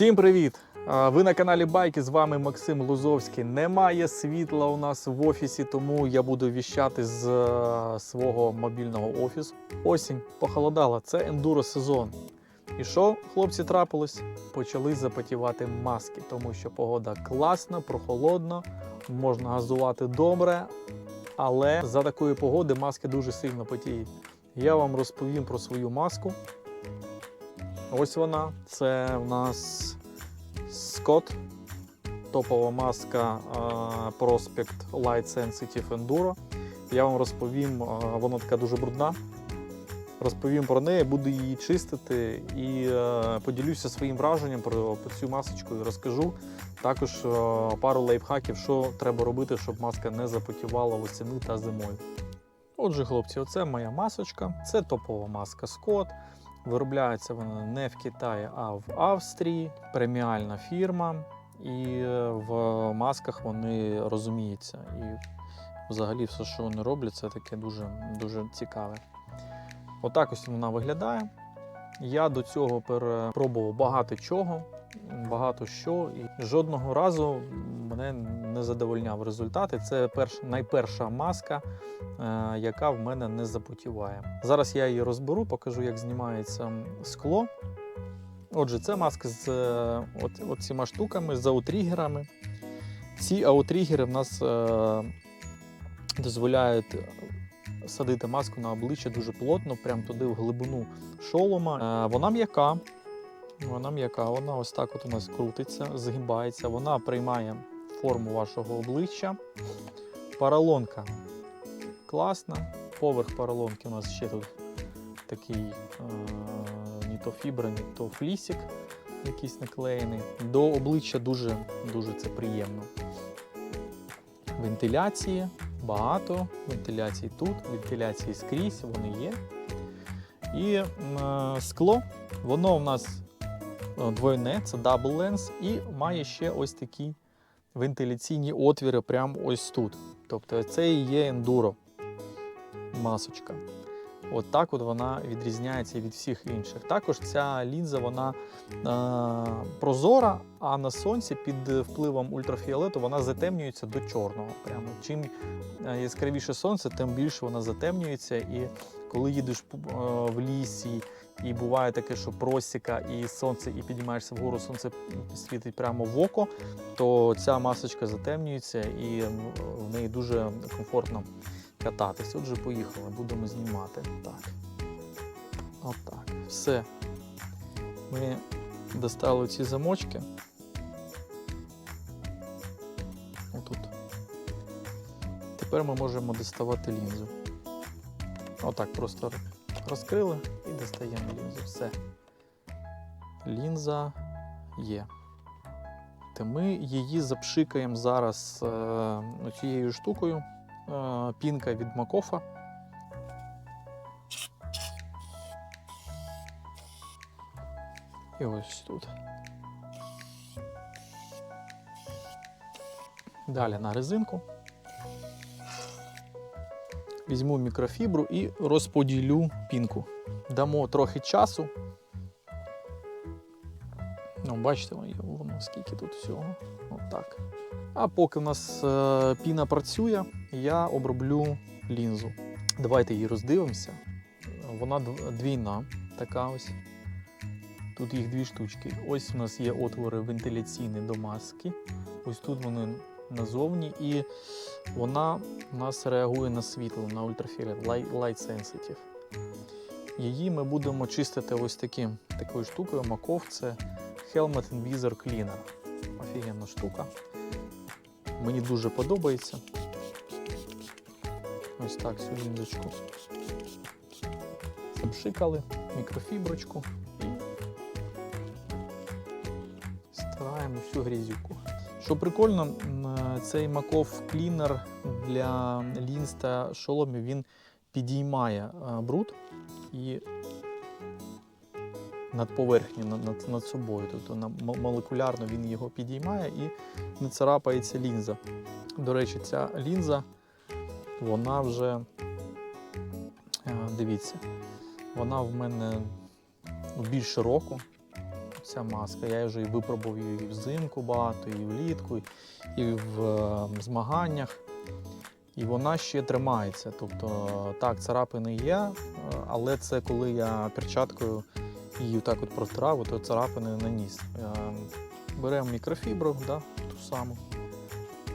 Всім привіт! Ви на каналі Байки. З вами Максим Лузовський. Немає світла у нас в офісі, тому я буду віщати з е, свого мобільного офісу. Осінь похолодала, це ендуро сезон. І що, хлопці, трапилось? Почали запотівати маски, тому що погода класна, прохолодно, можна газувати добре, але за такої погоди маски дуже сильно потіють. Я вам розповім про свою маску. Ось вона. Це в нас Scott. Топова маска Prospect Light Sensitive Enduro. Я вам розповім, вона така дуже брудна. Розповім про неї, буду її чистити і е, поділюся своїм враженням про, про цю масочку і розкажу також е, пару лайфхаків, що треба робити, щоб маска не запотівала восени та зимою. Отже, хлопці, оце моя масочка. Це топова маска Scott. Виробляється вона не в Китаї, а в Австрії. Преміальна фірма. І е, в масках вони розуміються. І взагалі все, що вони роблять, це таке дуже, дуже цікаве. Отак ось вона виглядає. Я до цього перепробував багато чого, багато що, і жодного разу мене не задовольняв результати. Це перш, найперша маска, е, яка в мене не запотіває. Зараз я її розберу, покажу, як знімається скло. Отже, це маска з е, от, цими штуками, з аутрігерами. Ці аутрігери в нас е, дозволяють садити маску на обличчя дуже плотно, прямо туди в глибину шолома. Е, вона м'яка. Вона м'яка, вона ось так от у нас крутиться, згибається, вона приймає форму вашого обличчя. Паралонка класна. Поверх паралонки у нас ще тут такий е, ні то фібра, ні то флісик якийсь наклеєний. До обличчя дуже, дуже це приємно. Вентиляції багато, вентиляції тут, вентиляції скрізь, вони є. І е, скло, воно в нас е, двойне, це double lens, і має ще ось такі вентиляційні отвіри прямо ось тут. Тобто це і є ендуро масочка. От так от вона відрізняється від всіх інших. Також ця лінза вона е, прозора, а на сонці під впливом ультрафіолету вона затемнюється до чорного. Прямо чим е, яскравіше сонце, тим більше вона затемнюється. І коли їдеш е, в лісі, і буває таке, що просіка і сонце, і піднімаєшся вгору, сонце світить прямо в око, то ця масочка затемнюється і в неї дуже комфортно кататись. Отже, поїхали, будемо знімати. Так. Отак. Все. Ми достали ці замочки. Отут. Тепер ми можемо доставати лінзу. Отак просто розкрили достаємо лінзу. Все. Лінза є. Та ми її запшикаємо зараз е, цією штукою. Е, пінка від Макофа. І ось тут. Далі на резинку. Візьму мікрофібру і розподілю пінку. Дамо трохи часу. Ну, бачите, воно скільки тут всього. Отак. А поки в нас е, піна працює, я оброблю лінзу. Давайте її роздивимося. Вона двійна, така ось. Тут їх дві штучки. Ось у нас є отвори вентиляційні до маски. Ось тут вони назовні, і вона у нас реагує на світло, на ультрафіолет, light sensitive. Її ми будемо чистити ось таким, такою штукою. Маков це Helmet and Visor Cleaner. Офігенна штука. Мені дуже подобається. Ось так цю ліндочку. Запшикали мікрофіброчку і стираємо всю грязюку. Що прикольно, цей маков клінер для лінз та шоломів він підіймає е, бруд і над поверхню, над, над, собою. Тобто молекулярно він його підіймає і не царапається лінза. До речі, ця лінза, вона вже, е, дивіться, вона в мене більше року. ця маска. Я вже і випробував її взимку багато, і влітку, і в е, змаганнях. І вона ще тримається. Тобто, так, царапини є, але це коли я перчаткою її так от протирав, то царапини наніс. Е, Беремо мікрофібру, да, ту саму,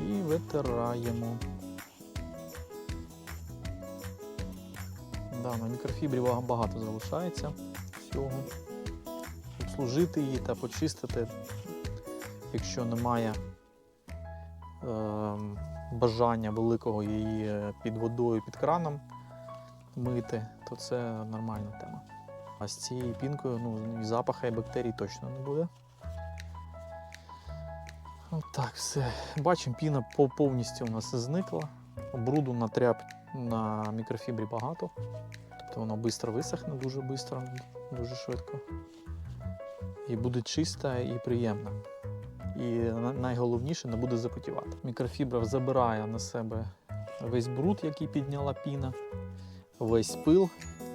і витираємо. Да, на мікрофібрі багато залишається всього. Обслужити її та почистити, якщо немає е, бажання великого її під водою, під краном мити, то це нормальна тема. А з цією пінкою ну, і запаха і бактерій точно не буде. Так, все. Бачимо, піна повністю у нас зникла. Бруду на тряп на мікрофібрі багато. Тобто воно швидко висохне, дуже швидко, дуже швидко. І буде чиста і приємна. І найголовніше не буде запотівати. Мікрофібра забирає на себе весь бруд, який підняла піна, весь пил,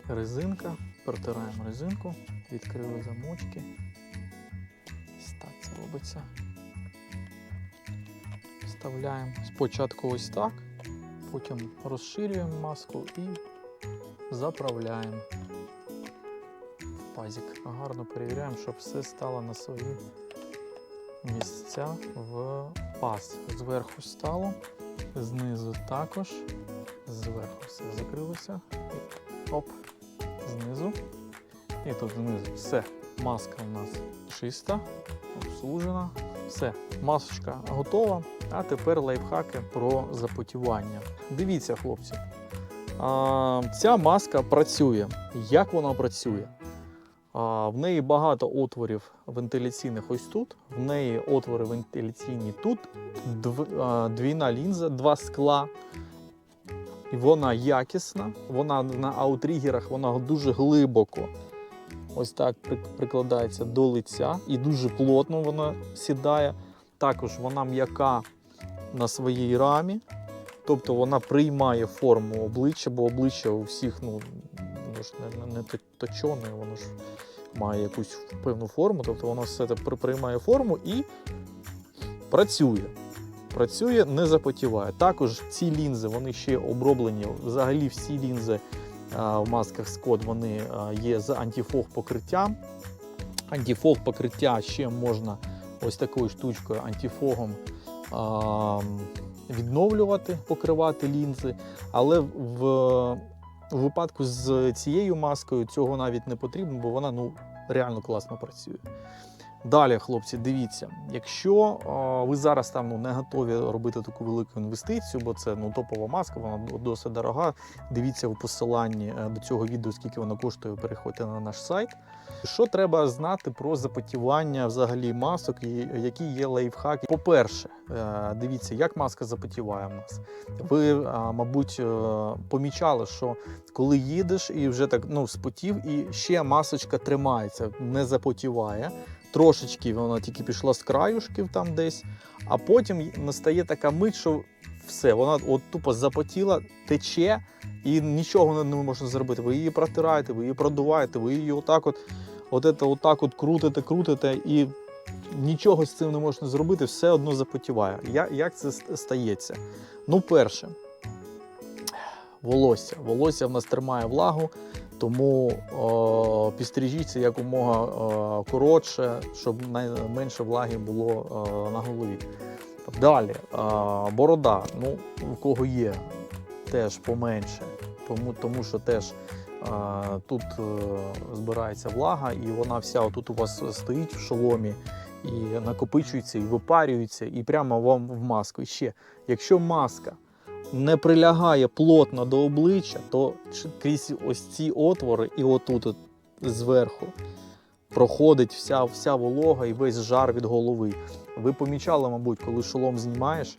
резинка. Протираємо резинку, відкрили замочки. Ось так це робиться. Вставляємо спочатку ось так, потім розширюємо маску і заправляємо. Пазик. Гарно перевіряємо, щоб все стало на свої місця в паз. Зверху стало, знизу також, зверху все закрилося. І оп, знизу. І тут знизу все. Маска у нас чиста, обслужена. Все, масочка готова. А тепер лайфхаки про запотівання. Дивіться, хлопці. А, ця маска працює. Як вона працює? В неї багато отворів вентиляційних ось тут. В неї отвори вентиляційні тут. Двійна лінза, два скла. І вона якісна. Вона на аутрігерах вона дуже глибоко. Ось так прикладається до лиця і дуже плотно вона сідає. Також вона м'яка на своїй рамі, тобто вона приймає форму обличчя, бо обличчя у всіх ну, воно ж не, не, не точоне, воно ж має якусь певну форму, тобто воно все це приймає форму і працює. Працює, не запотіває. Також ці лінзи вони ще оброблені. Взагалі всі лінзи а, в масках Scott вони а, є з антифог покриттям. Антифог покриття ще можна ось такою штучкою антифогом а, відновлювати, покривати лінзи. Але в, у випадку з цією маскою цього навіть не потрібно, бо вона ну, реально класно працює. Далі, хлопці, дивіться, якщо а, ви зараз там ну, не готові робити таку велику інвестицію, бо це ну, топова маска, вона досить дорога. Дивіться у посиланні е, до цього відео, скільки вона коштує, переходьте на наш сайт. Що треба знати про запотівання взагалі масок, і які є лайфхаки? По-перше, е, дивіться, як маска запотіває в нас. Ви, е, мабуть, помічали, що коли їдеш і вже так ну, спотів, і ще масочка тримається, не запотіває. Трошечки вона тільки пішла з краюшків там десь, а потім настає така мить, що все, вона от тупо запотіла, тече, і нічого не можна зробити. Ви її протираєте, ви її продуваєте, ви її отак от, от, це, отак от крутите, крутите, і нічого з цим не можна зробити, все одно запотіває. Я, як це стається? Ну, перше, волосся. Волосся в нас тримає влагу, тому о, підстрижіться якомога о, коротше, щоб найменше влаги було о, на голові. Далі, о, борода. Ну, у кого є, теж поменше, тому, тому що теж а, тут е, збирається влага, і вона вся отут у вас стоїть в шоломі і накопичується, і випарюється, і прямо вам в маску. І ще, якщо маска не прилягає плотно до обличчя, то крізь ось ці отвори і отут от зверху проходить вся, вся волога і весь жар від голови. Ви помічали, мабуть, коли шолом знімаєш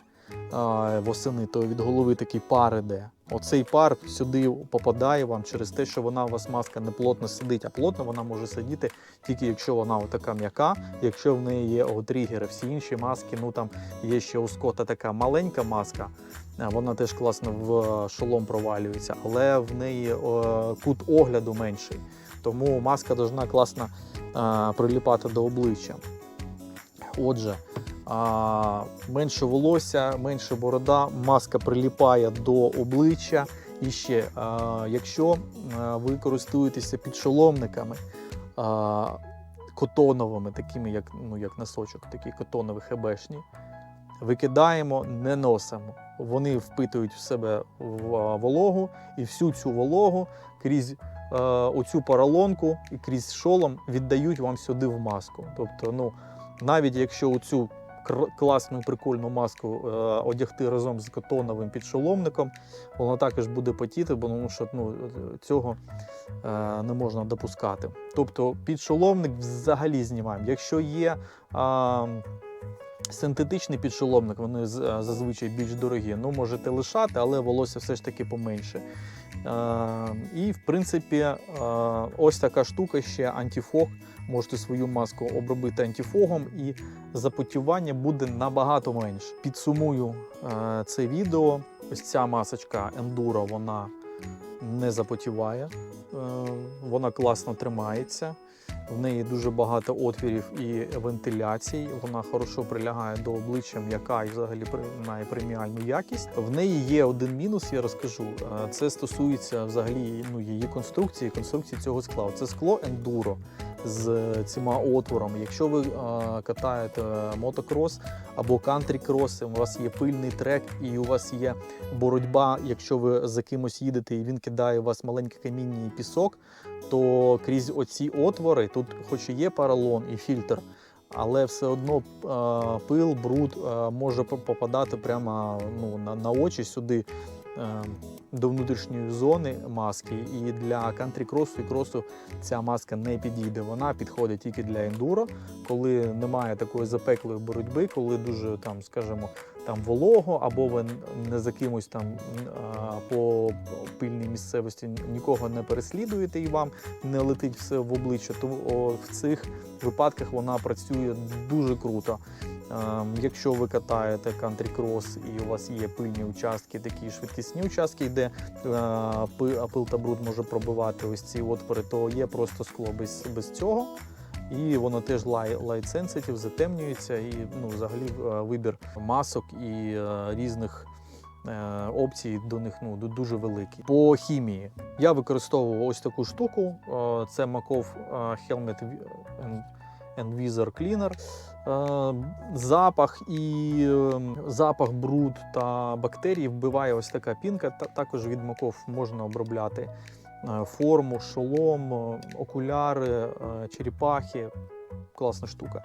восени, то від голови такий пар іде. Оцей пар сюди попадає вам через те, що вона у вас маска не плотно сидить, а плотно вона може сидіти тільки якщо вона така м'яка, якщо в неї є тригери. Всі інші маски, ну там є ще у Скотта така маленька маска, вона теж класно в е, шолом провалюється, але в неї кут огляду менший. Тому маска повинна класно приліпати до обличчя. Отже, а, менше волосся, менше борода, маска приліпає до обличчя. І ще, а, якщо ви користуєтеся підшоломниками а, котоновими, такими як, ну, як носочок, такі котонові хебешні, викидаємо, не носимо. Вони впитують в себе вологу, і всю цю вологу крізь оцю поролонку і крізь шолом віддають вам сюди в маску. Тобто, ну, навіть якщо оцю класну прикольну маску е, одягти разом з котоновим підшоломником, воно також буде потіти, бо тому що ну, цього е, не можна допускати. Тобто підшоломник взагалі знімаємо. Якщо є а, синтетичний підшоломник, вони е, зазвичай більш дорогі, ну можете лишати, але волосся все ж таки поменше. І в принципі, е, ось така штука ще антифог. Можете свою маску обробити антифогом, і запотівання буде набагато менше. Підсумую е, це відео. Ось ця масочка Enduro, вона не запотіває, е, вона класно тримається. В неї дуже багато отвірів і вентиляцій. Вона хорошо прилягає до обличчя, м'яка і взагалі має преміальну якість. В неї є один мінус, я розкажу. Е, Це стосується взагалі ну, її конструкції, конструкції цього скла. Це скло ендуро з цими отворами. Якщо ви е, катаєте мотокрос або кантрі-крос, у вас є пильний трек і у вас є боротьба, якщо ви за кимось їдете і він кидає у вас маленьке каміння і пісок, то крізь оці отвори, тут хоч і є поролон і фільтр, але все одно е, пил, бруд е, може попадати прямо ну, на, на очі сюди. е, До внутрішньої зони маски, і для кантрі-кросу і кросу ця маска не підійде. Вона підходить тільки для ендуро, коли немає такої запеклої боротьби, коли дуже там, скажімо, там волого, або ви не за кимось там по пильній місцевості нікого не переслідуєте і вам не летить все в обличчя, то в цих випадках вона працює дуже круто. Якщо ви катаєте кантрі-крос і у вас є пильні участки, такі швидкісні участки, де пи- пил та бруд може пробивати ось ці отвори, то є просто скло без, без цього. І воно теж light sensitive, затемнюється, і ну, взагалі е, вибір масок і е, різних е, опцій до них ну, дуже великий. По хімії я використовував ось таку штуку. Це Makov Helmet and- Visor Cleaner. Запах і запах бруд та бактерій вбиває ось така пінка. Також від Makov можна обробляти форму, шолом, е, окуляри, е, черепахи. Класна штука.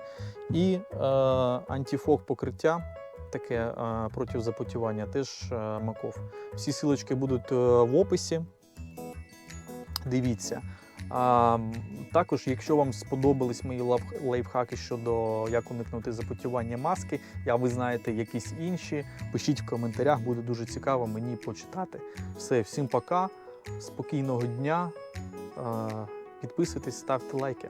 І е, антифог покриття. Таке е, проти запотівання теж е, маков. Всі силочки будуть е, в описі. Дивіться. А, також, якщо вам сподобались мої лайфхаки щодо як уникнути запотівання маски, а ви знаєте якісь інші, пишіть в коментарях, буде дуже цікаво мені почитати. Все, всім пока, спокійного дня. Е, Підписуйтесь, ставте лайки.